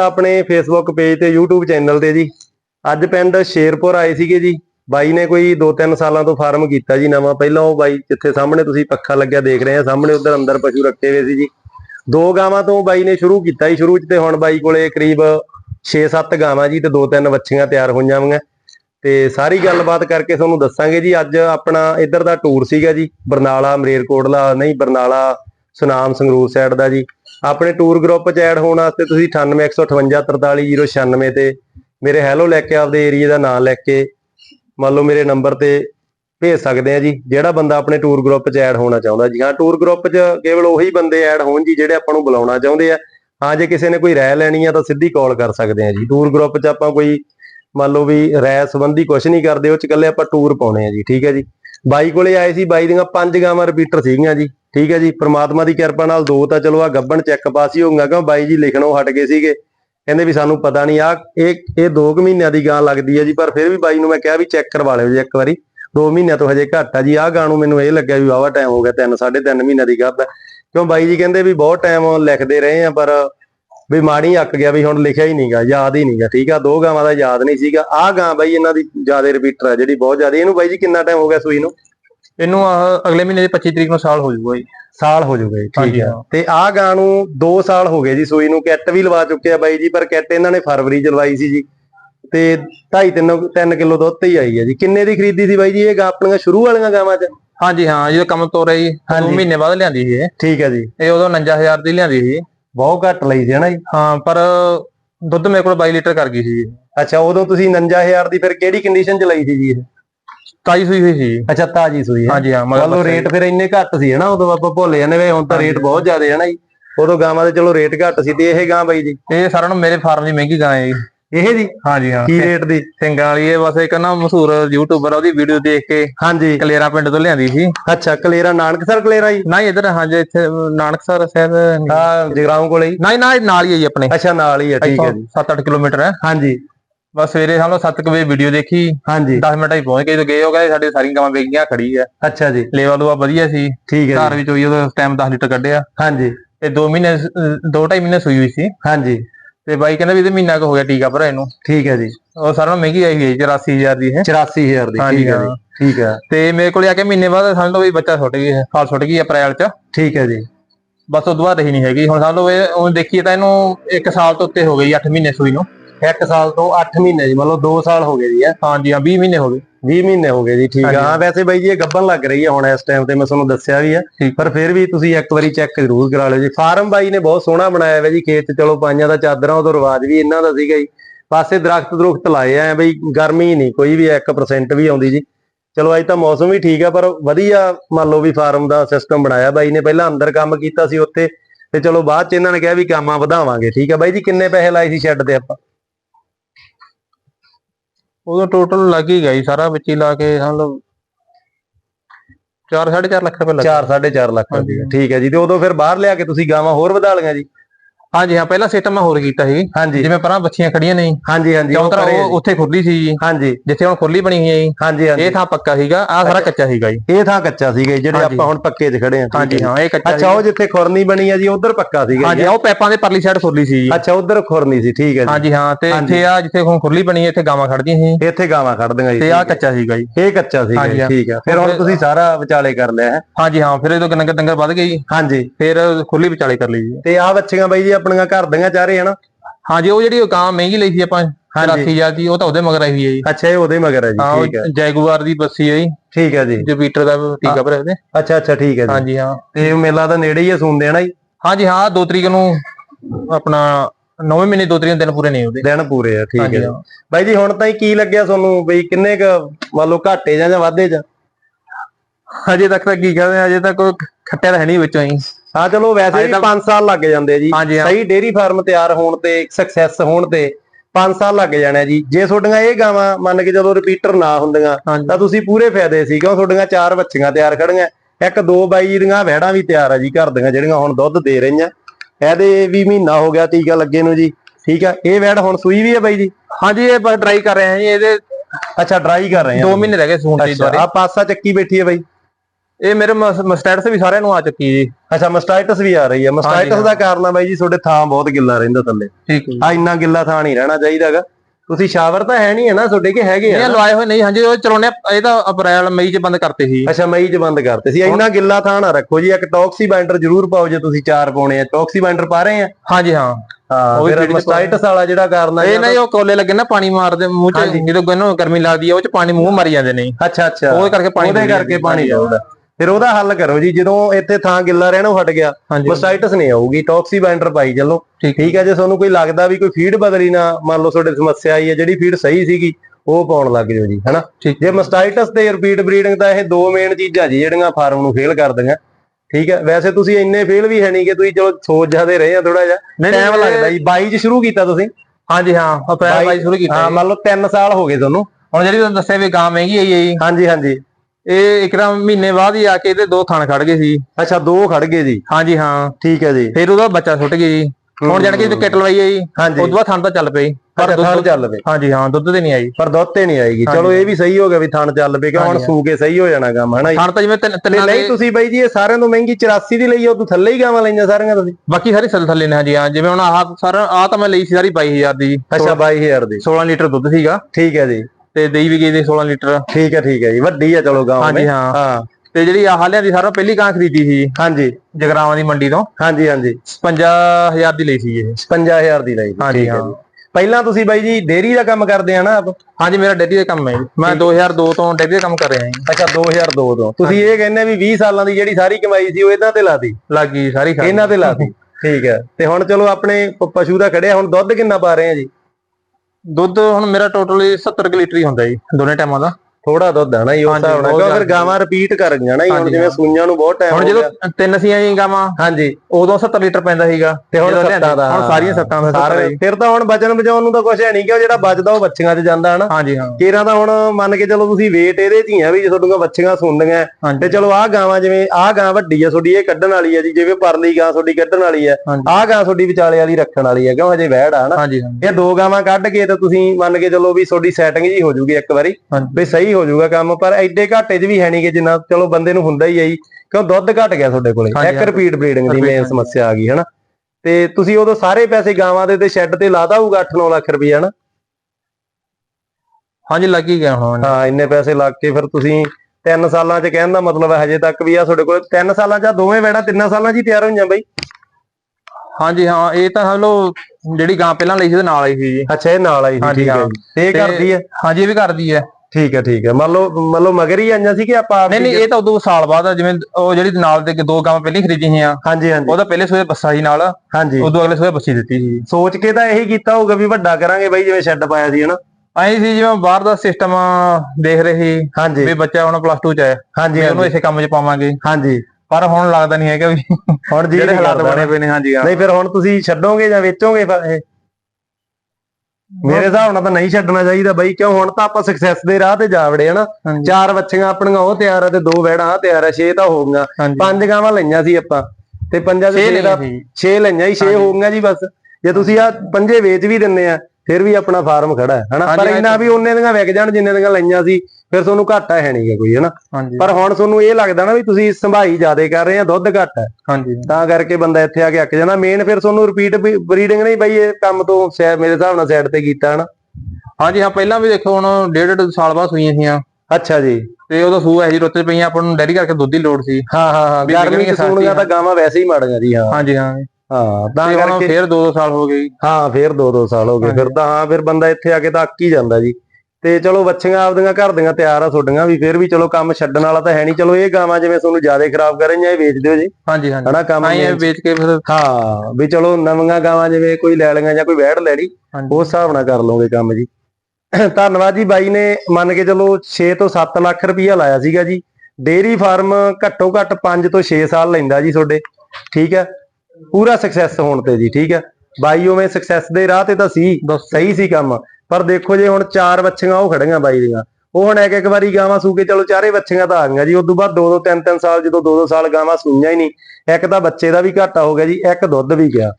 ਆਪਣੇ Facebook page ਤੇ YouTube channel ਤੇ ਜੀ। ਅੱਜ ਪਿੰਡ ਸ਼ੇਰਪੁਰ ਆਏ ਸੀਗੇ ਜੀ। ਬਾਈ ਨੇ ਕੋਈ 2-3 ਸਾਲਾਂ ਤੋਂ ਫਾਰਮ ਕੀਤਾ ਜੀ ਨਵਾਂ। ਪਹਿਲਾਂ ਉਹ ਬਾਈ ਜਿੱਥੇ ਸਾਹਮਣੇ ਤੁਸੀਂ ਪੱਖਾ ਲੱਗਿਆ ਦੇਖ ਰਹੇ ਆ, ਸਾਹਮਣੇ ਉਧਰ ਅੰਦਰ ਪਸ਼ੂ ਰੱਖੇ ਹੋਏ ਸੀ ਜੀ। ਦੋ ਗਾਵਾਂ ਤੋਂ ਬਾਈ ਨੇ ਸ਼ੁਰੂ ਕੀਤਾ ਜੀ ਸ਼ੁਰੂ 'ਚ ਤੇ ਹੁਣ ਬਾਈ ਕੋਲੇ ਕਰੀਬ 6-7 ਗਾਵਾਂ ਜੀ ਤੇ 2-3 ਵੱਛੀਆਂ ਤਿਆਰ ਹੋਈਆਂ ਹੋਈਆਂ ਤੇ ਸਾਰੀ ਗੱਲਬਾਤ ਕਰਕੇ ਤੁਹਾਨੂੰ ਦੱਸਾਂਗੇ ਜੀ। ਅੱਜ ਆਪਣਾ ਇੱਧਰ ਦਾ ਟੂਰ ਸੀਗਾ ਜੀ। ਬਰਨਾਲਾ, ਮਰੇਰਕੋਟਲਾ, ਨਹੀਂ, ਬਰਨਾਲਾ, ਸੁਨਾਮ, ਸੰਗਰੂਰ ਸਾਈਡ ਦਾ ਜੀ। ਆਪਣੇ ਟੂਰ ਗਰੁੱਪ 'ਚ ਐਡ ਹੋਣ ਵਾਸਤੇ ਤੁਸੀਂ 9815543096 ਤੇ ਮੇਰੇ ਹੈਲੋ ਲੈ ਕੇ ਆਪਦੇ ਏਰੀਆ ਦਾ ਨਾਮ ਲੈ ਕੇ ਮੰਨ ਲਓ ਮੇਰੇ ਨੰਬਰ ਤੇ ਭੇਜ ਸਕਦੇ ਆ ਜੀ, ਜਿਹੜਾ ਬੰਦਾ ਆਪਣੇ ਟੂਰ ਗਰੁੱਪ 'ਚ ਐਡ ਹੋਣਾ ਚਾਹੁੰਦਾ ਜੀ। ਹਾਂ ਟੂਰ ਗਰੁੱਪ 'ਚ ਕੇਵਲ ਉਹੀ ਬੰਦੇ ਐਡ ਹੋਣ ਜੀ ਜਿਹੜੇ ਆਪਾਂ ਨੂੰ ਬੁਲਾਉਣਾ ਚਾਹੁੰਦੇ ਆ। ਹਾਂ, ਜੇ ਕਿਸੇ ਨੇ ਕੋਈ ਰਾਏ ਲੈਣੀ ਆ ਤਾਂ ਸਿੱਧੀ ਕਾਲ ਕਰ ਸਕਦੇ ਆ ਜੀ। ਟੂਰ ਗਰੁੱਪ 'ਚ ਆਪਾਂ ਕੋਈ ਮੰਨ ਲਓ ਵੀ ਰਾਏ ਸੰਬੰਧੀ ਕੁਝ ਨਹੀਂ ਕਰਦੇ, ਉਹ 'ਚ ਇਕੱਲੇ ਆਪਾਂ ਟੂਰ ਪਾਉਣੇ ਆ ਜੀ, ਠੀਕ ਹੈ ਜੀ। ਬਾਈ ਕੋਲੇ ਆਏ ਸੀ, ਬਾਈ ਦੀਆਂ ਪੰਜ ਗਾਵਾਂ ਰਿਪੀਟਰ ਸੀਗੀਆਂ ਜੀ। ਠੀਕ ਹੈ ਜੀ, ਪ੍ਰਮਾਤਮਾ ਦੀ ਕਿਰਪਾ ਨਾਲ ਦੋ ਤਾਂ ਚਲੋ ਆ ਗੱਬਣ ਚੈੱਕ ਪਾਸ ਹੀ ਹੋਊਗਾ ਕਿਉਂ ਬਾਈ ਜੀ ਲਿਖਣੋਂ ਹਟ ਗਏ ਸੀਗੇ। ਕਹਿੰਦੇ ਵੀ ਸਾਨੂੰ ਪਤਾ ਨਹੀਂ ਆ ਇਹ ਇਹ 2 ਮਹੀਨਿਆਂ ਦੀ ਗਾਂ ਲੱਗਦੀ ਹੈ ਜੀ, ਪਰ ਫਿਰ ਵੀ ਬਾਈ ਨੂੰ ਮੈਂ ਕਿਹਾ ਵੀ ਚੈੱਕ ਕਰਵਾ ਲਿਓ ਜੀ ਇੱਕ ਵਾਰੀ। 2 ਮਹੀਨਿਆਂ ਤੋਂ ਹਜੇ ਘੱਟ ਆ ਜੀ, ਆਹ ਗਾਂ ਨੂੰ ਮੈਨੂੰ ਇਹ ਲੱਗਿਆ ਵੀ ਵਾਵਾ ਟਾਈਮ ਹੋ ਗਿਆ 3 3.5 ਮਹੀਨਿਆਂ ਦੀ ਗੱਭ ਹੈ ਕਿਉਂ ਬਾਈ ਜੀ ਕਹਿੰਦੇ ਵੀ ਬਹੁਤ ਟਾਈਮ ਲਿਖਦੇ ਰਹੇ ਆ, ਪਰ ਵੀ ਮਾੜੀ ਅੱਕ ਗਿਆ ਵੀ ਹੁਣ ਲਿਖਿਆ ਹੀ ਨਹੀਂਗਾ ਯਾਦ ਹੀ ਨਹੀਂਗਾ ਠੀਕ ਆ? ਦੋ ਗਾਵਾਂ ਦਾ ਯਾਦ ਨਹੀਂ ਸੀਗਾ। ਆਹ ਗਾਂ ਬਾਈ ਇਹਨਾਂ ਦੀ ਜ਼ਿਆਦਾ ਰਿਪੀਟਰ ਆ, ਜਿਹੜੀ ਬਹੁਤ ਜ਼ਿਆਦਾ, ਇਹਨੂੰ ਬਾਈ ਜੀ ਕਿੰਨਾ ਟਾਈਮ ਹੋ ਗਿਆ ਸੂਈ ਨੂੰ? ਇਹਨੂੰ ਆਹ ਅਗਲੇ ਮਹੀਨੇ ਦੀ 25 ਤਰੀਕ ਨੂੰ ਸਾਲ ਹੋ ਜਾਊਗਾ ਜੀ। ਸਾਲ ਹੋ ਜਾਊਗਾ ਜੀ ਠੀਕ ਹਾਂਜੀ, ਹੈ। ਹਾਂ। ਤੇ ਆਹ ਗਾਂ ਨੂੰ 2 ਸਾਲ ਹੋ ਗਏ ਜੀ ਸੂਈ ਨੂੰ ਕਿੱਟ ਵੀ ਲਵਾ ਚੁੱਕੇ ਆ ਬਾਈ ਜੀ ਪਰ ਕਿੱਟ ਇਹਨਾਂ ਨੇ ਫਰਵਰੀ ਚ ਲਵਾਈ ਸੀ ਜੀ। ਤੇ 2.5 3 3 ਕਿਲੋ ਦੁੱਧ ਤੇ ਹੀ ਆਈ ਹੈ ਜੀ। ਕਿੰਨੇ ਦੀ ਖਰੀਦੀ ਸੀ ਬਾਈ ਜੀ ਇਹ ਗਾਂ ਆਪਣੀਆਂ ਸ਼ੁਰੂ ਵਾਲੀਆਂ ਗਾਵਾਂ ਚ? ਹਾਂਜੀ ਹਾਂ ਜਦੋਂ ਕੰਮ ਤੋਰਿਆ ਜੀ ਦੋ ਹਾਂਜੀ। ਮਹੀਨੇ ਬਾਅਦ ਲਿਆਂਦੀ ਸੀ ਇਹ। ਠੀਕ ਹੈ ਜੀ। ਇਹ ਉਦੋਂ 59000 ਦੀ ਲਿਆਂਦੀ ਸੀ। ਬਹੁਤ ਘੱਟ ਲਈ ਸੀ ਹਨਾ ਜੀ? ਹਾਂ ਪਰ ਦੁੱਧ ਮੇਰੇ ਕੋਲ 22 ਲੀਟਰ ਕਰ ਗਈ ਸੀ ਜੀ। ਅੱਛਾ ਉਦੋਂ ਤੁਸੀਂ 59000 ਦੀ ਫਿਰ ਕਿਹੜੀ ਕੰਡੀਸ਼ਨ ਚ ਲਈ ਸੀ ਜੀ ਇਹ? ਤਾਜੀ ਸੂਈ ਹੋਈ ਸੀ। ਅੱਛਾ ਤਾਜੀ ਸੂਈ ਹੈ। ਹਾਂਜੀ ਹਾਂ ਮੰਨ ਲਓ ਰੇਟ ਫਿਰ ਇੰਨੇ ਘੱਟ ਸੀ ਹਨਾ ਉਦੋਂ ਆਪਾਂ ਭੁੱਲ ਜਾਂਦੇ ਵੇ ਹੁਣ ਤਾਂ ਰੇਟ ਬਹੁਤ ਜ਼ਿਆਦਾ ਹੈ ਨਾ ਜੀ। ਉਦੋਂ ਗਾਵਾਂ ਦੇ ਚਲੋ ਰੇਟ ਘੱਟ ਸੀ ਤੇ ਇਹ ਗਾਂ ਬਾਈ ਜੀ। ਇਹ ਸਾਰਿਆਂ ਨੂੰ ਮੇਰੇ ਫਾਰਮ ਦੀ ਮਹਿੰਗੀ ਗਾਂ ਹੈ ਜੀ। ਇਹ ਜੀ? ਹਾਂਜੀ ਹਾਂ। ਕੀ ਰੇਟ ਦੀ? ਸਿੰਘਾਂ ਵਾਲੀ ਇਹ ਬਸ ਇੱਕ ਨਾ ਮਸ਼ਹੂਰ ਯੂਟਿਊਬਰ ਆ ਉਹਦੀ ਵੀਡੀਓ ਦੇਖ ਕੇ ਹਾਂਜੀ। ਕਲੇਰਾ ਪਿੰਡ ਤੋਂ ਲਿਆਂਦੀ ਸੀ। ਅੱਛਾ ਕਲੇਰਾ ਨਾਨਕਸਰ ਕਲੇਰਾ ਜੀ? ਨਾ ਇਧਰ ਹਾਂਜੀ ਇੱਥੇ ਨਾਨਕਸਰ ਸ਼ਾਇਦ ਹਾਂ ਜਗਰਾਉਂ ਕੋਲੇ ਹੀ ਨਾ ਨਾ ਨਾਲ ਹੀ ਹੈ ਜੀ ਆਪਣੇ। ਅੱਛਾ ਨਾਲ ਹੀ ਹੈ ਠੀਕ ਹੈ ਜੀ। 7-8 ਕਿਲੋਮੀਟਰ ਹੈ। ਹਾਂਜੀ। ਬਸ ਸਵੇਰੇ ਸਾਨੂੰ 7 ਵਜੇ ਵੀਡੀਓ ਦੇਖੀ ਹਾਂਜੀ। 10 ਮਿੰਟ ਹੀ ਪਹੁੰਚ ਗਏ ਜਦੋਂ ਗਏ ਹੋ ਗਏ ਸਾਡੇ ਸਾਰੀਆਂ ਗਾਵਾਂ ਵੇਗੀਆਂ ਖੜੀ ਹੈ। ਅੱਛਾ ਜੀ। ਲੇਵਲ ਉਹ ਵਧੀਆ ਸੀ। ਠੀਕ ਹੈ ਘਰ ਵਿੱਚ ਹੋਈ ਉਹਦਾ ਟਾਈਮ 10 ਲੀਟਰ ਕੱਢਿਆ। ਹਾਂਜੀ। ਤੇ 2 ਮਹੀਨੇ 2.5 ਮਹੀਨੇ ਸੂਈ ਹੋਈ ਸੀ। ਹਾਂਜੀ। ਤੇ ਬਾਈ ਕਹਿੰਦਾ ਵੀ ਇਹਦੇ ਮਹੀਨਾ ਕੁ ਹੋ ਗਿਆ ਟੀਕਾ ਭਰਾ ਇਹਨੂੰ। ਠੀਕ ਹੈ ਜੀ। ਉਹ ਸਾਰਿਆਂ ਨਾਲੋਂ ਮਹਿੰਗੀ ਆਈ ਹੋਈ ਹੈ 84000 ਦੀ ਹੈ 84000 ਦੀ। ਹਾਂਜੀ, ਠੀਕ ਹੈ ਜੀ। ਠੀਕ ਹੈ। ਤੇ ਮੇਰੇ ਕੋਲੇ ਆ ਕੇ ਮਹੀਨੇ ਬਾਅਦ ਸਮਝ ਲਓ ਵੀ ਬੱਚਾ ਛੁੱਟ ਹੈ ਫਾਲ ਛੁੱਟ ਗਈ ਅਪ੍ਰੈਲ ਚ। ਠੀਕ ਹੈ ਜੀ। ਬਸ ਉਦੋਂ ਬਾਅਦ ਰਹੀ ਨਹੀਂ ਹੈਗੀ। ਹੁਣ ਇਹ ਉਹ ਦੇਖੀਏ ਤਾਂ ਇਹਨੂੰ 1 ਸਾਲ ਤੋਂ ਉੱਤੇ ਹੋ ਗਈ 8 ਮਹੀਨੇ ਸੂਈ ਨੂੰ। 1 ਸਾਲ ਤੋਂ 8 ਮਹੀਨੇ ਜੀ ਮਤਲਬ 2 ਸਾਲ ਹੋ ਗਏ ਜੀ ਹੈ ਹਾਂਜੀ ਹਾਂ 20 ਮਹੀਨੇ ਹੋ ਗਏ। 20 ਮਹੀਨੇ ਹੋ ਗਏ ਜੀ ਠੀਕ। ਹਾਂ ਵੈਸੇ ਬਾਈ ਜੀ ਇਹ ਗੱਬਨ ਲੱਗ ਰਹੀ ਹੈ ਹੁਣ ਇਸ ਟਾਈਮ ਤੇ ਮੈਂ ਤੁਹਾਨੂੰ ਦੱਸਿਆ ਵੀ ਠੀਕ। ਪਰ ਫਿਰ ਵੀ ਤੁਸੀਂ ਇੱਕ ਵਾਰੀ ਚੈੱਕ ਜ਼ਰੂਰ ਕਰਾ ਲਿਓ ਜੀ। ਫਾਰਮ ਬਾਈ ਨੇ ਬਹੁਤ ਸੋਹਣਾ ਬਣਾਇਆ ਹੋਇਆ ਜੀ ਖੇਤ ਚਲੋ ਪਾਈਆਂ ਦਾ ਚਾਦਰਾਂ ਉਦੋਂ ਰਿਵਾਜ ਵੀ ਇਹਨਾਂ ਦਾ ਸੀਗਾ ਜੀ। ਪਾਸੇ ਦਰਖਤ ਦਰੁਖਤ ਲਾਏ ਆ ਬਈ ਗਰਮੀ ਨਹੀਂ ਕੋਈ ਵੀ 1% ਵੀ ਆਉਂਦੀ ਜੀ। ਚਲੋ ਅੱਜ ਤਾਂ ਮੌਸਮ ਵੀ ਠੀਕ ਆ ਪਰ ਵਧੀਆ ਮੰਨ ਲਓ ਵੀ ਫਾਰਮ ਦਾ ਸਿਸਟਮ ਬਣਾਇਆ ਬਾਈ ਨੇ। ਪਹਿਲਾਂ ਅੰਦਰ ਕੰਮ ਕੀਤਾ ਸੀ ਉੱਥੇ ਤੇ ਚਲੋ ਬਾਅਦ ਚ ਇਹਨਾਂ ਨੇ ਕਿਹਾ ਵੀ ਕੰਮਾਂ ਵਧਾਵਾਂਗੇ ਠੀਕ ਆ। ਬਾਈ ਜੀ ਕਿੰਨੇ ਪੈਸੇ ਲਾਏ ਸੀ ਸ਼ੈੱਡ ਤੇ ਆਪਾਂ? ਉਦੋਂ ਟੋਟਲ ਲੱਗ ਹੀ ਜੀ ਸਾਰਾ ਵਿੱਚ ਹੀ ਲਾ ਕੇ ਲਓ 4 4.5 ਲੱਖ ਰੁਪਏ ਲੱਗ 4 4.5 ਲੱਖ। ਰੁਪਏ ਠੀਕ ਹੈ ਜੀ। ਤੇ ਉਦੋਂ ਫਿਰ ਬਾਹਰ ਲਿਆ ਕੇ ਤੁਸੀਂ ਗਾਵਾਂ ਹੋਰ ਵਧਾ ਲਈਆਂ ਜੀ? ਹਾਂਜੀ ਹਾਂ ਪਹਿਲਾਂ ਸਿਸਟਮ ਮੈਂ ਹੋਰ ਕੀਤਾ ਸੀ। ਹਾਂਜੀ। ਜਿਵੇਂ ਪਰਾਂ ਬੱਚੀਆਂ ਖੜੀਆਂ ਨਹੀਂ ਹਾਂਜੀ ਹਾਂਜੀ ਚੌਂਤਰਾ ਉਹ ਉੱਥੇ ਖੁਰਲੀ ਸੀ। ਜੀ ਹਾਂਜੀ। ਜਿੱਥੇ ਹੁਣ ਖੁਰਲੀ ਬਣੀ ਹੋਈ ਹੈ ਜੀ। ਹਾਂਜੀ ਹਾਂਜੀ। ਇਹ ਥਾਂ ਪੱਕਾ ਸੀਗਾ ਆ ਸਾਰਾ ਕੱਚਾ ਸੀਗਾ ਜੀ। ਇਹ ਥਾਂ ਕੱਚਾ ਸੀਗਾ ਜੀ, ਜਿਹੜੇ। ਆਪਾਂ ਹੁਣ ਪੱਕੇ 'ਚ ਖੜੇ ਆ। ਹਾਂਜੀ ਹਾਂ ਇਹ ਕੱਚਾ ਅੱਛਾ ਉਹ ਜਿੱਥੇ ਖੁਰਨੀ ਬਣੀ ਆ ਜੀ ਉਧਰ ਪੱਕਾ ਸੀਗਾ ਹਾਂਜੀ ਉਹ ਪੈਪਾਂ ਦੇ ਪਰਲੀ ਸਾਈਡ ਖੁਰਲੀ ਸੀ ਜੀ। ਅੱਛਾ ਉਧਰ ਖੁਰਨੀ ਸੀ ਠੀਕ ਹੈ ਜੀ। ਹਾਂਜੀ ਹਾਂ ਤੇ। ਇੱਥੇ ਆ ਜਿੱਥੇ ਹੁਣ ਖੁਰਲੀ ਬਣੀ ਹੈ ਇੱਥੇ ਗਾਵਾਂ ਖੜਦੀਆਂ ਸੀ। ਇੱਥੇ ਗਾਵਾਂ ਖੜਦੀਆਂ ਜੀ ਤੇ ਆ ਠੀਕ ਹੈ। ਕੱਚਾ ਸੀਗਾ ਜੀ। ਇਹ ਕੱਚਾ ਸੀਗਾ। ਠੀਕ ਹੈ। ਫਿਰ ਹੁਣ ਤੁਸੀਂ ਸਾਰਾ ਵਿਚਾਲੇ ਕਰ ਲਿਆ ਹੈ। ਹਾਂਜੀ ਹਾਂ ਫਿਰ ਇਹਦੋਂ ਡੰਗਰ ਡੰਗਰ ਵੱਧ ਗਈ ਹਾਂਜੀ। ਫਿਰ ਖੁਰਲੀ ਵਿਚਾਲੇ ਕਰ ਲਈ ਜੀ। ਤੇ ਆਹ ਬੱਚੀਆਂ ਬਾਈ ਜੀ ਆਪਣੀਆਂ ਘਰ ਦੀਆਂ ਚਾਰੇ ਹਨਾ? ਹਾਂਜੀ ਉਹ ਜਿਹੜੀ ਗਾਂ ਮਹਿੰਗੀ ਲਈ ਸੀ ਆਪਾਂ ਹਾਂਜੀ। 80000 ਦੀ ਉਹ ਤਾਂ ਉਹਦੇ ਮਗਰ ਆਈ ਹੋਈ ਹੈ ਜੀ। ਅੱਛਾ ਇਹ ਉਹਦੇ ਮਗਰ ਹੈ ਜੀ ਠੀਕ ਹੈ। ਜੈਗੁਆਰ ਦੀ ਬੱਸੀ ਹੈ ਜੀ। ਠੀਕ ਹੈ ਜੀ। ਜੁਪੀਟਰ ਦਾ ਟੀਕਾ ਭਰਿਆ ਉਹਦੇ। ਅੱਛਾ ਅੱਛਾ ਠੀਕ ਹੈ ਜੀ। ਹਾਂਜੀ ਹਾਂ। ਤੇ ਉਹ ਮੇਲਾ ਤਾਂ ਨੇੜੇ ਹੀ ਹੈ ਸੁਣਦੇ ਹਨਾ ਜੀ? ਹਾਂਜੀ ਹਾਂ 2 ਤਰੀਕ ਨੂੰ ਆਪਣਾ 9 ਮਹੀਨੇ 2 ਤਰੀਕ ਨੂੰ ਦਿਨ ਪੂਰੇ ਨਹੀਂ ਹੁੰਦੇ ਦਿਨ ਪੂਰੇ ਆ ਠੀਕ ਹੈ ਬਾਈ ਜੀ ਹੁਣ ਤਾਂ ਕੀ ਲੱਗਿਆ ਤੁਹਾਨੂੰ ਬਈ ਕਿੰਨੇ ਕ ਮੰਨ ਲਓ ਘਾਟੇ ਜਾਂ ਜਾਂ ਵਾਧੇ ਜਾਂ? ਹਜੇ ਤੱਕ ਤਾਂ ਕੀ ਕਹਿੰਦੇ ਹਜੇ ਤੱਕ ਕੋਈ ਖੱਟਿਆ ਤਾਂ ਹੈ ਨਹੀਂ ਵਿੱਚੋਂ ਹੀ ਹਾਂ ਚਲੋ ਵੈਸੇ ਵੀ ਤਾਂ- 5 ਸਾਲ ਲੱਗ ਜਾਂਦੇ ਆ ਜੀ। ਹਾਂ। ਸਹੀ ਡੇਰੀ ਫਾਰਮ ਤਿਆਰ ਹੋਣ ਤੇ ਸਕਸੈਸ ਹੋਣ ਤੇ 5 ਸਾਲ ਲੱਗ ਜਾਣੇ ਜੀ। ਜੇ ਤੁਹਾਡੀਆਂ ਇਹ ਗਾਵਾਂ ਮੰਨ ਕੇ ਜਦੋਂ ਰਿਪੀਟਰ ਨਾ ਹੁੰਦੀਆਂ ਤਾਂ ਤੁਸੀਂ ਪੂਰੇ ਫਾਇਦੇ ਸੀ ਕਿਉਂ? ਤੁਹਾਡੀਆਂ ਚਾਰ ਬੱਚੀਆਂ ਤਿਆਰ ਖੜੀਆਂ। ਇੱਕ ਦੋ ਬਾਈ ਦੀਆਂ ਵਹਿੜਾਂ ਵੀ ਤਿਆਰ ਆ ਜੀ ਘਰ ਦੀਆਂ ਜਿਹੜੀਆਂ ਹੁਣ ਦੁੱਧ ਦੇ ਰਹੀਆਂ। ਇਹਦੇ ਵੀ ਮਹੀਨਾ ਹੋ ਗਿਆ ਟੀਕਾ ਲੱਗੇ ਨੂੰ ਜੀ। ਠੀਕ ਆ ਇਹ ਵਹਿੜ ਹੁਣ ਸੂਈ ਵੀ ਹੈ ਬਾਈ ਜੀ? ਹਾਂਜੀ ਇਹ ਬਸ ਟਰਾਈ ਕਰ ਰਹੇ ਹਾਂ ਜੀ ਇਹਦੇ ਅੱਛਾ ਡਰਾਈ ਕਰ ਰਹੇ ਆ 2 ਮਹੀਨੇ ਰਹਿ ਗਏ ਸੂਣ ਤੇ ਦੁਆਰੇ ਆ ਪਾਸਾ ਚੱਕੀ ਬੈਠੀ ਹੈ ਬਾਈ। ਇਹ ਮੇਰੇ ਮਸਟੈਟਸ ਵੀ ਸਾਰਿਆਂ ਨੂੰ ਆ ਚੁੱਕੀ ਜੀ। ਅੱਛਾ ਮਸਟਾਈਟਸ ਵੀ ਆ ਰਹੀ ਹੈ। ਮਸਟਾਈਟਸ। ਦਾ ਕਾਰਨ ਆ ਬਾਈ ਜੀ ਤੁਹਾਡੇ ਥਾਂ ਬਹੁਤ ਗਿੱਲਾ ਰਹਿੰਦਾ ਥੱਲੇ। ਠੀਕ ਹੈ ਆ ਇੰਨਾ ਗਿੱਲਾ ਥਾਂ ਨਹੀਂ ਰਹਿਣਾ ਚਾਹੀਦਾਗਾ। ਤੁਸੀਂ ਸ਼ਾਵਰ ਤਾਂ ਹੈ ਨਹੀਂ ਹੈ ਨਾ ਤੁਹਾਡੇ ਕਿ ਹੈਗੇ ਆ ਇਹ? ਲਵਾਏ ਹੋਏ ਨਹੀਂ ਹਾਂਜੀ ਉਹ ਚਲਾਉਣੇ ਇਹ ਤਾਂ ਅਪ੍ਰੈਲ ਮਈ ਚ ਬੰਦ ਕਰਤੇ ਸੀ। ਅੱਛਾ ਮਈ ਚ ਬੰਦ ਕਰਤੇ ਸੀ। ਇੰਨਾ ਗਿੱਲਾ ਥਾਂ ਨਾ ਰੱਖੋ ਜੀ। ਇੱਕ ਟੌਕਸੀ ਬਾਈਂਡਰ ਜ਼ਰੂਰ ਪਾਓ ਜੇ ਤੁਸੀਂ ਚਾਰ ਪਾਉਣੇ ਆ। ਟੌਕਸੀ ਬਾਈਂਡਰ ਪਾ ਰਹੇ ਆ? ਹਾਂਜੀ ਹਾਂ। ਹਾਂ ਫਿਰ ਮਸਟਾਈਟਸ ਵਾਲਾ ਜਿਹੜਾ ਕਾਰਨ ਆ ਇਹ ਨਾ ਉਹ ਕੋਲੇ ਲੱਗੇ ਨਾ ਪਾਣੀ ਮਾਰਦੇ ਮੂੰਹ ਚ ਜਦੋਂ ਗਰਮੀ ਲੱਗਦੀ ਹੈ ਉਹ ਚ ਪਾਣੀ ਮੂੰਹ ਮਾਰੀ ਜਾਂਦੇ ਨੇ। ਅੱਛਾ ਅੱਛਾ। ਉਹਦੇ ਕਰਕੇ ਪਾਣੀ ਉਹਦੇ ਕਰਕੇ ਜਾਂਦੀ, ਪਾਣੀ ਡੁੱਲਦਾ ਫਿਰ ਉਹਦਾ ਹੱਲ ਕਰੋ ਜੀ ਜਦੋਂ ਇੱਥੇ ਥਾਂ ਗਿੱਲਾ ਰਹਿਣਾ ਹਟ ਗਿਆ। ਹਾਂਜੀ ਮਸਟਾਈਟਸ ਨਹੀਂ ਆਊਗੀ ਟੌਕਸੀ ਬਾਈਂਡਰ ਪਾਈ ਚੱਲੋ। ਠੀਕ ਹੈ। ਜੇ ਤੁਹਾਨੂੰ ਕੋਈ ਲੱਗਦਾ ਵੀ ਕੋਈ ਫੀਡ ਬਦਲੀ ਨਾ ਮੰਨ ਲਓ ਤੁਹਾਡੇ ਸਮੱਸਿਆ ਆਈ ਹੈ ਜਿਹੜੀ ਫੀਡ ਸਹੀ ਸੀਗੀ ਉਹ ਪਾਉਣ ਲੱਗ ਜਾਓ ਜੀ ਹਨਾ? ਜੇ ਮਸਟਾਈਟਸ ਤੇ ਰਿਪੀਟ ਬਰੀਡਿੰਗ ਤਾਂ ਇਹ ਦੋ ਮੇਨ ਚੀਜ਼ਾਂ ਜੀ ਜਿਹੜੀਆਂ ਫਾਰਮ ਨੂੰ ਫੇਲ ਕਰ ਦਿੰਦੀਆਂ ਠੀਕ ਹੈ? ਵੈਸੇ ਤੁਸੀਂ ਇੰਨੇ ਫੇਲ ਵੀ ਹੈ ਨਹੀਂ ਕਿ ਤੁਸੀਂ ਚਲੋ ਸੋਚ ਜਾਦੇ ਰਹੇ ਆ ਥੋੜਾ ਜਿਹਾ। ਟਾਈਮ ਲੱਗਦਾ ਜੀ। 22 ਚ ਸ਼ੁਰੂ ਕੀਤਾ ਤੁਸੀਂ? ਹਾਂਜੀ ਹਾਂ ਅਪ੍ਰੈਲ ਮਈ ਸ਼ੁਰੂ ਕੀਤਾ ਹਾਂ। ਮੰਨ ਲਓ 3 ਸਾਲ ਹੋ ਗਏ ਤੁਹਾਨੂੰ। ਹੁਣ ਜਿਹੜੀ ਤੁਹਾਨੂੰ ਦੱਸਿਆ ਵੀ ਗਾਂ ਮਹਿੰਗੀ ਆਈ ਹੈ ਜੀ। ਹਾਂਜੀ ਹਾਂਜੀ। ਇਹ ਇੱਕਦਮ ਮਹੀਨੇ ਬਾਅਦ ਹੀ ਆ ਕੇ ਇਹਦੇ ਦੋ ਥਣ ਖੜ ਗਏ ਸੀ। ਅੱਛਾ ਦੋ ਖੜ ਗਏ ਜੀ? ਹਾਂਜੀ ਹਾਂ। ਠੀਕ ਹੈ ਜੀ। ਫਿਰ ਉਹਦਾ ਬੱਚਾ ਸੁੱਟ ਗਿਆ ਜੀ। ਹੁਣ ਜਾਣ ਕੇ ਜਦੋਂ ਕਿੱਟ ਲਵਾਈ ਹੈ ਜੀ। ਹਾਂਜੀ। ਉਦੋਂ ਬਾਅਦ ਥਣ ਤਾਂ ਚੱਲ ਪਈ ਪਰ ਦੁੱਧ- ਥਣ ਚੱਲ ਪਏ। ਹਾਂਜੀ ਹਾਂ ਦੁੱਧ ਤੇ ਨਹੀਂ ਆਈ। ਪਰ ਦੁੱਧ ਤੇ ਨਹੀਂ ਆਏਗੀ। ਚਲੋ ਇਹ ਵੀ ਸਹੀ ਹੋ ਗਿਆ ਵੀ ਥਣ ਚੱਲ ਪਏ ਕਿ ਹੁਣ ਸੂ ਕੇ ਸਹੀ ਹੋ ਜਾਣਾ ਕੰਮ ਹਨਾ ਜੀ? ਥਣ ਤਾਂ ਜਿਵੇਂ ਤਿੰਨ ਨਹੀਂ ਤੁਸੀਂ ਬਾਈ ਜੀ ਇਹ ਸਾਰਿਆਂ ਤੋਂ ਮਹਿੰਗੀ 84 ਦੀ ਲਈ ਉਹ ਤੋਂ ਥੱਲੇ ਹੀ ਗਾਵਾਂ ਲਈਆਂ ਸਾਰੀਆਂ ਤੁਸੀਂ? ਬਾਕੀ ਸਾਰੇ ਥੱਲੇ ਥੱਲੇ ਨੇ ਹਾਂਜੀ ਹਾਂ। ਜਿਵੇਂ ਹੁਣ ਆਹ ਸਾਰਾ ਆ ਤਾਂ ਮੈਂ ਲਈ ਸੀ ਸਾਰੀ 22000 ਦੀ। ਅੱਛਾ 22000 ਦੀ। 16 ਲੀਟਰ ਦੁੱਧ ਸੀਗਾ। ਠੀਕ ਹੈ ਜੀ। ਤੇ ਦਹੀਂ ਵੀ ਗਈ ਦੇ 16 ਲੀਟਰ। ਠੀਕ ਹੈ ਠੀਕ ਹੈ ਜੀ। ਵੱਡੀ ਆ ਚਲੋ ਗਾਂ ਹਾਂਜੀ ਹਾਂ। ਹਾਂ। ਤੇ ਜਿਹੜੀ ਆਹ ਲਿਆਂਦੀ ਸਾਰਾ ਪਹਿਲੀ ਕਾਂ ਖਰੀਦੀ ਸੀ ਹਾਂਜੀ। ਜਗਰਾਵਾਂ ਦੀ ਮੰਡੀ ਤੋਂ। ਹਾਂਜੀ ਹਾਂਜੀ। 55000 ਦੀ ਲਈ ਸੀ ਇਹ। 55000 ਦੀ ਲਈ ਹਾਂਜੀ, ਹੈ ਪਹਿਲਾਂ ਤੁਸੀਂ ਬਾਈ ਜੀ ਡੇਰੀ ਦਾ ਕੰਮ ਕਰਦੇ ਆ ਨਾ ਆਪ? ਹਾਂਜੀ ਮੇਰਾ ਡੇਰੀ ਦਾ ਕੰਮ ਹੈ ਜੀ। ਮੈਂ 2002 ਤੋਂ ਡੇਰੀ ਦਾ ਕੰਮ ਕਰ ਰਿਹਾ ਹਾਂ ਅੱਛਾ 2002 ਤੋਂ। ਤੁਸੀਂ ਇਹ ਕਹਿੰਦੇ ਵੀ 20 ਸਾਲਾਂ ਦੀ ਜਿਹੜੀ ਸਾਰੀ ਕਮਾਈ ਸੀ ਉਹ ਇਹਨਾਂ ਤੇ ਲਾਤੀ? ਲੱਗੀ ਸਾਰੀ ਇਹਨਾਂ ਤੇ ਲਾਤੀ। ਠੀਕ ਹੈ। ਤੇ ਹੁਣ ਚਲੋ ਆਪਣੇ ਪਸ਼ੂ ਦਾ ਖੜਿਆ ਹੁਣ ਦੁੱਧ ਕਿੰਨਾ ਪਾ ਰਹੇ ਆ ਜੀ? ਦੁੱਧ ਹੁਣ ਮੇਰਾ ਟੋਟਲੀ 70 ਲੀਟਰ ਹੀ ਹੁੰਦਾ ਜੀ ਦੋਨੇ ਟਾਈਮਾਂ ਦਾ। ਥੋੜਾ ਦੁੱਧ ਹੈ ਨਾ ਉਸ ਹਿਸਾਬ ਨਾਲ। ਬਹੁਤ ਕਿਉਂ ਫਿਰ। ਗਾਵਾਂ ਰਿਪੀਟ ਕਰ ਗਈਆਂ ਨਾ ਹੁਣ ਜਿਵੇਂ। ਸੂਈਆਂ ਨੂੰ ਬਹੁਤ ਟਾਈਮ ਹੁਣ ਜਦੋਂ ਤਿੰਨ ਸੀਆਂ ਜੀ ਗਾਵਾਂ ਹਾਂਜੀ। ਉਦੋਂ 70 ਲੀਟਰ ਪੈਂਦਾ ਸੀਗਾ ਤੇ ਹੁਣ ਸੱਤਾਂ ਦਾ ਹੁਣ ਸਾਰੀਆਂ ਸੱਤਾਂ ਦਾ 70 ਸਾਰੇ। ਫਿਰ ਤਾਂ ਹੁਣ ਬਚਨ ਬਚਾਉਣ ਨੂੰ ਤਾਂ ਕੁਝ ਹੈ ਨਹੀਂ ਕਿ ਉਹ ਜਿਹੜਾ ਬਚਦਾ ਉਹ ਬੱਚੀਆਂ 'ਚ ਜਾਂਦਾ ਹਨਾ। ਹਾਂਜੀ ਹਾਂ। ਕੇਰਾਂ ਤਾਂ ਹੁਣ ਮੰਨ ਕੇ ਚਲੋ ਤੁਸੀਂ ਵੇਟ ਇਹਦੇ 'ਚ ਹੀ ਆ ਵੀ ਜੇ ਤੁਹਾਡੀਆਂ ਬੱਚੀਆਂ ਸੁਣਦੀਆਂ ਤੇ ਚਲੋ ਆਹ ਗਾਵਾਂ ਜਿਵੇਂ ਆਹ ਗਾਂ ਵੱਡੀ ਆ ਤੁਹਾਡੀ ਇਹ ਕੱਢਣ ਵਾਲੀ ਆ ਜੀ ਜਿਵੇਂ ਪਰਲੀ ਗਾਂ ਤੁਹਾਡੀ ਕੱਢਣ ਵਾਲੀ ਆ। ਆਹ ਗਾਂ ਤੁਹਾਡੀ ਵਿਚਾਲੇ ਵਾਲੀ ਰੱਖਣ ਵਾਲੀ ਆ ਕਿਉਂ ਹਜੇ ਵਹਿੜ ਆ ਹਨਾ। ਹਾਂਜੀ ਹਾਂ ਇਹ ਦੋ ਗਾਵਾਂ ਕੱਢ ਕੇ ਤਾਂ ਤੁਸੀਂ ਮੰਨ ਕੇ ਚਲੋ ਵੀ ਤੁਹਾਡੀ ਸੈਟਿੰਗ ਜੀ ਹੋ ਜੂਗੀ ਇੱਕ ਵਾਰੀ ਵੀ ਸਹੀ ਹੋ ਜਾਊਗਾ ਕੰਮ ਪਰ ਐਡੇ ਘਾਟੇ 'ਚ ਵੀ ਹੈ ਨਹੀਂ ਕਿ ਜਿੰਨਾ ਚਲੋ ਬੰਦੇ ਨੂੰ ਹੁੰਦਾ ਹੀ ਹੈ ਜੀ। ਕਿਉਂ ਦੁੱਧ ਘਟ ਗਿਆ ਤੁਹਾਡੇ ਕੋਲੇ? ਇੱਕ। ਰਿਪੀਟ ਬਰੀਡਿੰਗ ਦੀ ਮੇਨ। ਸਮੱਸਿਆ ਆ ਗਈ ਹਨਾ? ਤੇ ਤੁਸੀਂ ਉਦੋਂ ਸਾਰੇ ਪੈਸੇ ਗਾਵਾਂ ਦੇ ਤੇ ਸ਼ੈੱਡ ਤੇ ਲਾਦਾ ਹੋਊਗਾ 8-9 ਲੱਖ ਰੁਪਏ ਹਨਾ? ਹਾਂਜੀ ਲੱਗ ਹੀ ਗਿਆ ਹੁਣ। ਹਾਂ ਇੰਨੇ ਪੈਸੇ ਲੱਗ ਕੇ ਫਿਰ ਤੁਸੀਂ 3 ਸਾਲਾਂ 'ਚ ਕਹਿਣ ਦਾ ਮਤਲਬ ਹੈ ਹਜੇ ਤੱਕ ਵੀ ਆ ਤੁਹਾਡੇ ਕੋਲ। 3 ਸਾਲਾਂ 'ਚ ਆਹ ਦੋਵੇਂ ਵੈੜਾਂ 3 ਸਾਲਾਂ 'ਚ ਹੀ ਤਿਆਰ ਹੋਈਆਂ ਬਈ? ਹਾਂਜੀ ਹਾਂ ਇਹ ਤਾਂ ਹਲੋ ਜਿਹੜੀ ਗਾਂ ਪਹਿਲਾਂ ਲਈ ਸੀ ਉਹਦੇ ਨਾਲ ਆਈ ਸੀ ਜੀ। ਅੱਛਾ ਇਹ ਨਾਲ ਆਈ ਸੀ ਠੀਕ ਹੈ ਤੇ ਇਹ ਤੇ- ਕਰਦੀ ਹੈ? ਹਾਂਜੀ ਇਹ ਵੀ ਕਰਦੀ ਹੈ। ਠੀਕ ਹੈ ਠੀਕ ਹੈ। ਮੰਨ ਲਓ ਮੰਨ ਲਓ ਮਗਰ ਹੀ ਆਈਆਂ ਸੀ ਕਿ ਆਪਾਂ ਆਪ ਨਹੀਂ ਨਹੀਂ ਇਹ ਤਾਂ ਉਦੋਂ ਸਾਲ ਬਾਅਦ ਆ ਜਿਵੇਂ ਉਹ ਜਿਹੜੀ ਨਾਲ ਦੇ ਦੋ ਗਾਵਾਂ ਪਹਿਲਾਂ ਹੀ ਖਰੀਦੀ ਸੀਆਂ ਹਾਂਜੀ ਹਾਂਜੀ। ਉਹਦਾ ਪਹਿਲੇ ਸੋਏ ਬੱਸਾ ਸੀ ਨਾਲ ਹਾਂਜੀ। ਉਦੋਂ ਅਗਲੇ ਸੋਏ ਬੱਸੀ ਦਿੱਤੀ ਸੀ। ਸੋਚ ਕੇ ਤਾਂ ਇਹੀ ਕੀਤਾ ਹੋਊਗਾ ਵੀ ਵੱਡਾ ਕਰਾਂਗੇ ਬਈ ਜਿਵੇਂ ਸ਼ੈੱਡ ਪਾਇਆ ਸੀ ਹਨਾ? ਐਂ ਸੀ ਜਿਵੇਂ ਬਾਹਰ ਦਾ ਸਿਸਟਮ ਦੇਖ ਰਹੇ ਸੀ ਹਾਂਜੀ। ਵੀ ਬੱਚਾ ਹੁਣ ਪਲੱਸ 2 ਚ ਹੈ ਹਾਂਜੀ ਉਹਨੂੰ ਇਸੇ ਕੰਮ 'ਚ ਪਾਵਾਂਗੇ। ਹਾਂਜੀ। ਪਰ ਹੁਣ ਲੱਗਦਾ ਨਹੀਂ ਹੈਗਾ ਵੀ ਹੁਣ ਜਿਹੜੇ ਹਾਲਾਤ ਬਣੇ ਪਏ ਨੇ ਹਾਂਜੀ ਨਹੀਂ ਫਿਰ ਹੁਣ ਤੁਸੀਂ ਛੱਡੋਗੇ ਜਾਂ ਵੇਚੋਗੇ ਇਹ? ਮੇਰੇ ਹਿਸਾਬ ਨਾਲ ਤਾਂ ਨਹੀਂ ਛੱਡਣਾ ਚਾਹੀਦਾ ਬਾਈ ਕਿਉਂ ਹੁਣ ਤਾਂ ਆਪਾਂ ਸਕਸੈਸ ਦੇ ਰਾਹ ਤੇ ਜਾ ਵੜੇ ਹਨਾ? ਚਾਰ ਬੱਚੀਆਂ ਆਪਣੀਆਂ ਉਹ ਤਿਆਰ ਆ ਤੇ ਦੋ ਵੈੜਾਂ ਆ ਤਿਆਰ ਆ ਛੇ ਤਾਂ ਹੋ ਗਈਆਂ। ਪੰਜ ਗਾਵਾਂ ਲਈਆਂ ਸੀ ਆਪਾਂ ਤੇ ਪੰਜਾਂ ਦੇ। ਛੇ ਲਈਆਂ ਹੀ ਛੇ ਹੋ ਗਈਆਂ ਜੀ ਬਸ। ਜੇ ਤੁਸੀਂ ਆ ਪੰਜੇ ਵੇਚ ਵੀ ਦਿੰਨੇ ਆ ਫਿਰ ਵੀ ਆਪਣਾ ਫਾਰਮ ਖੜਾ ਹੈ ਹਨਾ? ਪਰ। ਇੰਨਾ ਵੀ ਉਹਨੇ ਦੀਆਂ ਵਿਕ ਜਾਣ ਜਿੰਨੇ ਦੀਆਂ ਲਈਆਂ ਸੀ ਫਿਰ ਤੁਹਾਨੂੰ ਘਾਟਾ ਹੈ ਨਹੀਂਗਾ ਕੋਈ ਹਨਾ? ਪਰ ਹੁਣ ਤੁਹਾਨੂੰ ਇਹ ਲੱਗਦਾ ਨਾ ਵੀ ਤੁਸੀਂ ਸੰਭਾਈ ਜ਼ਿਆਦਾ ਕਰ ਰਹੇ ਆ ਦੁੱਧ ਘੱਟ ਹੈ। ਹਾਂਜੀ। ਤਾਂ ਕਰਕੇ ਬੰਦਾ ਇੱਥੇ ਆ ਕੇ ਅੱਕ ਜਾਂਦਾ। ਮੇਨ ਫਿਰ ਤੁਹਾਨੂੰ ਰਿਪੀਟ ਬਰੀਡਿੰਗ ਨਹੀਂ ਬਈ ਇਹ ਕੰਮ ਤੋਂ ਮੇਰੇ ਹਿਸਾਬ ਨਾਲ ਸਾਈਡ ਤੇ ਕੀਤਾ ਹਨਾ? ਹਾਂਜੀ ਹਾਂ ਪਹਿਲਾਂ ਵੀ ਦੇਖੋ ਹੁਣ ਡੇਢ ਡੇਢ ਸਾਲ ਬਾਅਦ ਸੂਈਆਂ ਸੀਆਂ। ਅੱਛਾ ਜੀ। ਤੇ ਉਦੋਂ ਸੂ ਰੁੱਤ 'ਚ ਪਈਆਂ ਆਪਾਂ ਨੂੰ ਡੈਰੀ ਕਰਕੇ ਦੁੱਧ ਦੀ ਲੋੜ ਸੀ। ਹਾਂ ਹਾਂ ਹਾਂ। ਗਰਮੀ ਚ ਸੂਣੀਆਂ ਤਾਂ ਗਾਵਾਂ ਵੈਸੇ ਹੀ ਮਾੜੀਆਂ ਜੀ ਹਾਂ। ਹਾਂਜੀ ਹਾਂ। ਹਾਂ ਤਾਂ ਕਰਕੇ ਫੇਰ 2-2 ਸਾਲ ਹੋ ਗਏ ਹਾਂ ਫੇਰ 2-2 ਸਾਲ ਹੋ ਗਏ। ਫਿਰ ਤਾਂ ਹਾਂ ਫਿਰ ਬੰਦਾ ਇੱਥੇ ਆ ਕੇ ਤਾਂ ਅੱਕ ਹੀ ਜਾਂਦਾ ਜੀ। ਤੇ ਚਲੋ ਬੱਚੀਆਂ ਆਪਦੀਆਂ ਘਰ ਦੀਆਂ ਤਿਆਰ ਆ ਤੁਹਾਡੀਆਂ ਵੀ। ਫਿਰ ਵੀ ਚਲੋ ਕੰਮ ਛੱਡਣ ਵਾਲਾ ਤਾਂ ਹੈ ਨਹੀਂ। ਚਲੋ ਇਹ ਗਾਵਾਂ ਜਿਵੇਂ ਤੁਹਾਨੂੰ ਜ਼ਿਆਦਾ ਖਰਾਬ ਕਰ ਰਹੀਆਂ ਇਹ ਵੇਚ ਦਿਓ ਜੀ। ਹਾਂਜੀ ਹਾਂਜੀ। ਹਨਾ ਕੰਮ main- ਵੇਚ। ਕੇ ਫਿਰ ਹਾਂ ਵੀ ਚਲੋ ਨਵੀਆਂ ਗਾਵਾਂ ਜਿਵੇਂ ਕੋਈ ਲੈ ਲਈਆਂ ਜਾਂ ਕੋਈ ਵੈੜ ਲੈ ਲਈ। ਉਸ ਹਿਸਾਬ ਨਾਲ ਕਰ ਲਓਗੇ ਕੰਮ ਜੀ। ਧੰਨਵਾਦ ਜੀ ਬਾਈ ਨੇ। ਮੰਨ ਕੇ ਚਲੋ 6 ਤੋਂ 7 ਲੱਖ ਰੁਪਈਆ ਲਾਇਆ ਸੀਗਾ ਜੀ। ਡੇਰੀ ਫਾਰਮ ਘੱਟੋ ਘੱਟ 5 ਤੋਂ 6 ਸਾਲ ਲੈਂਦਾ ਜੀ ਤੁਹਾਡੇ। ਠੀਕ ਹੈ। ਪੂਰਾ ਸਕਸੈਸ ਹੋਣ ਤੇ ਜੀ ਠੀਕ ਹੈ? ਬਾਈ ਉਵੇਂ ਸਕਸੈਸ ਦੇ ਰਾਹ ਤੇ ਤਾਂ ਸੀ ਸਹੀ ਸੀ ਕੰਮ। ਪਰ ਦੇਖੋ ਜੇ ਹੁਣ ਚਾਰ ਬੱਚੀਆਂ ਉਹ ਖੜੀਆਂ ਬਾਈ ਦੀਆਂ। ਉਹ ਹੁਣ ਇੱਕ ਇੱਕ ਵਾਰੀ ਗਾਵਾਂ ਸੂ ਕੇ ਚਲੋ ਚਾਰੇ ਬੱਚੀਆਂ ਤਾਂ ਆ ਗਈਆਂ ਜੀ। ਉਸ ਤੋਂ ਬਾਅਦ 2-2 3-3 ਸਾਲ ਜਦੋਂ 2-2 ਸਾਲ ਗਾਵਾਂ ਸੂਈਆਂ ਹੀ ਨਹੀਂ ਇੱਕ ਤਾਂ ਬੱਚੇ ਦਾ ਵੀ ਘਾਟਾ ਹੋ ਗਿਆ ਜੀ ਇੱਕ ਦੁੱਧ ਵੀ ਗਿਆ।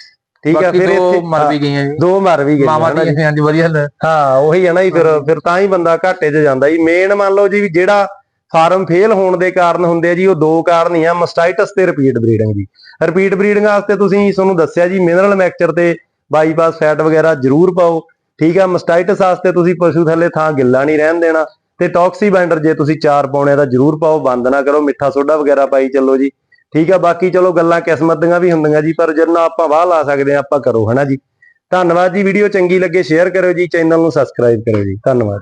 ਠੀਕ ਹੈ ਬਾਕੀ ਫਿਰ ਇੱਥੇ ਮਰ ਵੀ ਗਈਆਂ ਜੀ। ਦੋ ਮਰ ਵੀ ਗਏ ਮਾਮਾ। ਦੀ ਹਾਂਜੀ ਵਧੀਆ ਹਾਂ। ਉਹੀ ਹੈ ਨਾ ਜੀ ਫਿਰ ਫਿਰ ਤਾਂ ਹੀ ਬੰਦਾ ਘਾਟੇ 'ਚ ਜਾਂਦਾ ਜੀ। ਮੇਨ ਮੰਨ ਲਓ ਜੀ ਜਿਹੜਾ ਫਾਰਮ ਫੇਲ ਹੋਣ ਦੇ ਕਾਰਨ ਹੁੰਦੇ ਆ ਜੀ, ਉਹ ਦੋ ਕਾਰਨ ਹੀ ਆ ਮਸਟਾਈਟਸ ਤੇ ਰਿਪੀਟ ਬਰੀਡਿੰਗ ਜੀ। ਰਿਪੀਟ ਬਰੀਡਿੰਗ ਵਾਸਤੇ ਤੁਸੀਂ ਤੁਹਾਨੂੰ ਦੱਸਿਆ ਜੀ ਮਿਨਰਲ ਮੈਕਚਰ ਤੇ ਬਾਈਪਾਸ ਫੈਟ ਵਗੈਰਾ ਜ਼ਰੂਰ ਪਾਓ। ਠੀਕ ਆ ਮਸਟਾਈਟਸ ਵਾਸਤੇ ਤੁਸੀਂ ਪਸ਼ੂ ਥੱਲੇ ਥਾਂ ਗਿੱਲਾ ਨਹੀਂ ਰਹਿਣ ਦੇਣਾ। ਤੇ ਟੌਕਸੀ ਬਾਈਂਡਰ ਜੇ ਤੁਸੀਂ ਚਾਰ ਪਾਉਣੇ ਆ ਤਾਂ ਜ਼ਰੂਰ ਪਾਓ, ਬੰਦ ਨਾ ਕਰੋ, ਮਿੱਠਾ ਸੋਡਾ ਵਗੈਰਾ ਪਾਈ ਚੱਲੋ ਜੀ। ਠੀਕ ਆ, ਬਾਕੀ ਚਲੋ ਗੱਲਾਂ ਕਿਸਮਤ ਦੀਆਂ ਵੀ ਹੁੰਦੀਆਂ ਜੀ, ਪਰ ਜਿੰਨਾ ਆਪਾਂ ਵਾਹ ਲਾ ਸਕਦੇ ਆ ਆਪਾਂ ਕਰੋ, ਹਨਾ ਜੀ। ਧੰਨਵਾਦ ਜੀ ਵੀਡੀਓ ਚੰਗੀ ਲੱਗੇ ਸ਼ੇਅਰ ਕਰਿਓ ਜੀ ਚੈਨਲ ਨੂੰ ਸਬਸਕ੍ਰਾਈਬ ਕਰਿਓ ਜੀ। ਧੰਨਵਾਦ।